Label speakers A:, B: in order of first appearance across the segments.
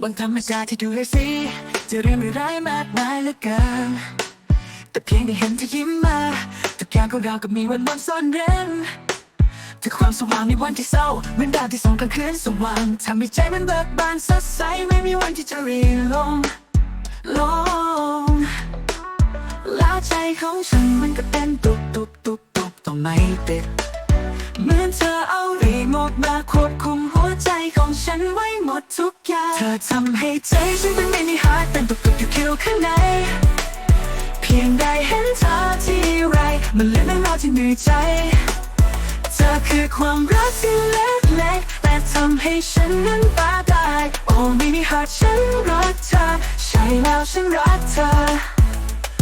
A: ธรรมชาติที่ดูได้ฟรีจะเรื่องไม่ร้ายมากมายเหลือเกินแต่เพียงได้เห็นเธอยิ้มมาทุกอย่างของเราก็มีวันมนซ่อนเร้นถึงความสว่างในวันที่เศร้าเหมือนดาวที่ส่องกลางคืนสว่างทำให้ใจมันเบิกบานสดใสไม่มีวันที่จะรีลงลงแล้วใจของฉันมันก็เต้นตุบตุบตุบตุบต้องไม่ติดเหมือนเธอเอารีโมทมาควบคุมหัวใจของฉันไว้ ดทุกอย่างเธอทำให้ใจฉันเป็นมินิฮาร์ดเป็นตุกตุกอยู่คิวข้างใน เพียงได้เห็นเธอที่ไรมันเลือนเรื่องราวที่เหนื่อยใจเธอคือความรักที่เล็กๆแต่ทำให้ฉันนั้นบ้าได้ โอ้มินิฮาร์ดฉันรักเธอ ใช่แล้วฉันรักเธอ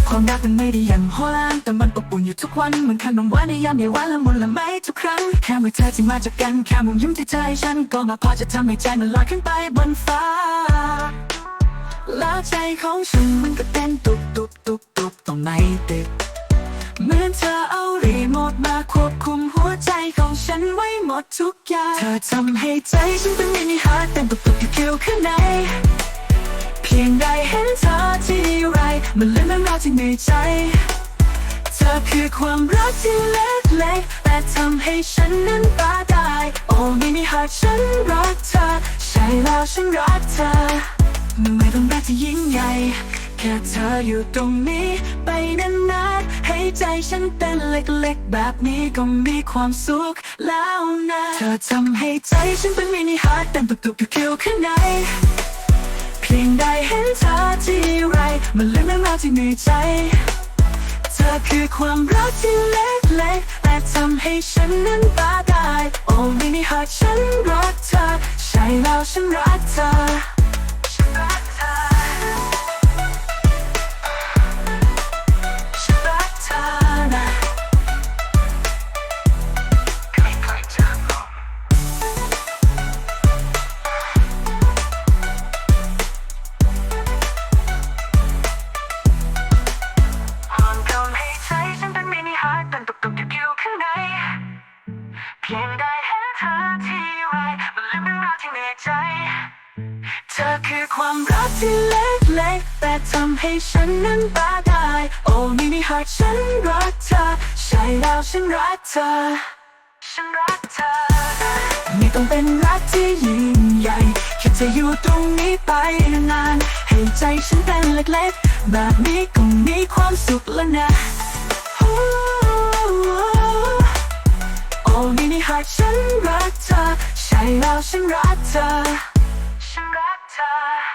A: ความรักมันไม่ได้อย่างโหฬารแต่มันอบอุ่นอยู่ทุกวันเหมือนขนมหวานในยามเย็นหวานละมุนละไมทุกครั้งแค่เมื่อเธอที่มาจากกันแค่มุมยิ้มที่เธอให้ฉันก็มาพอจะทำให้ใจมันลอยขึ้นไปบนฟ้าแล้วใจของฉันมันก็เต้นตุบตุบตุบตุบต้องไม่ติดเหมือนเธอเอารีโมทมาควบคุมหัวใจของฉันไว้หมดทุกอย่างเธอทำให้ใจฉันเป็นมินิฮาร์ดเต้นตุบตุบอยู่คิวข้างในเพียงได้เห็นเธอที่ไรมันเลือนเรื่องราว ที่เหนื่อยใจ เธอคือความรักที่เล็กๆแต่ทำให้ฉันนั้นบาได้ โอ้มินิฮาร์ฉันรักเธอ ใช่แล้วฉันรักเธอ ไม่ต้องรักที่ยิ่งใหญ่ แค่เธออยู่ตรงนี้ ไปนานๆให้ใจฉันเต้นเล็กๆ แบบนี้ก็มีความสุขแล้วนะ เธอทำให้ใจฉันเป็นมินิฮาร์ดเต้นตุบๆอยู่คิวข้างในเพียงได้เห็นเธอ ที่เหนื่อยใจ เธอคือความรักที่เล็กๆ แต่ทำให้ฉันนั้นบาได้โอ้มินิฮาร์ฉันรักเธอ ใช่แล้วฉันรักเธอ เพียงได้เห็นเธอที่ไรมันลืมเรื่องราวที่เหนื่อยใจ เธอคือความรักที่เล็กๆแต่ทำให้ฉันนั้นบาได้โอ้มินิฮาร์ดฉันรักเธอ ใช่แล้วฉันรักเธอ ฉันรักเธอไม่ต้องเป็นรักที่ยิ่งใหญ่แค่จะอยู่ตรงนี้ไปนานให้ใจฉันเป็นเล็กๆ แบบนี้ก็มีความสุขแล้วนะ โอ้มินิฮาร์ดฉันรักเธอ ใช่แล้วฉันรักเธอ ฉันรักเธอ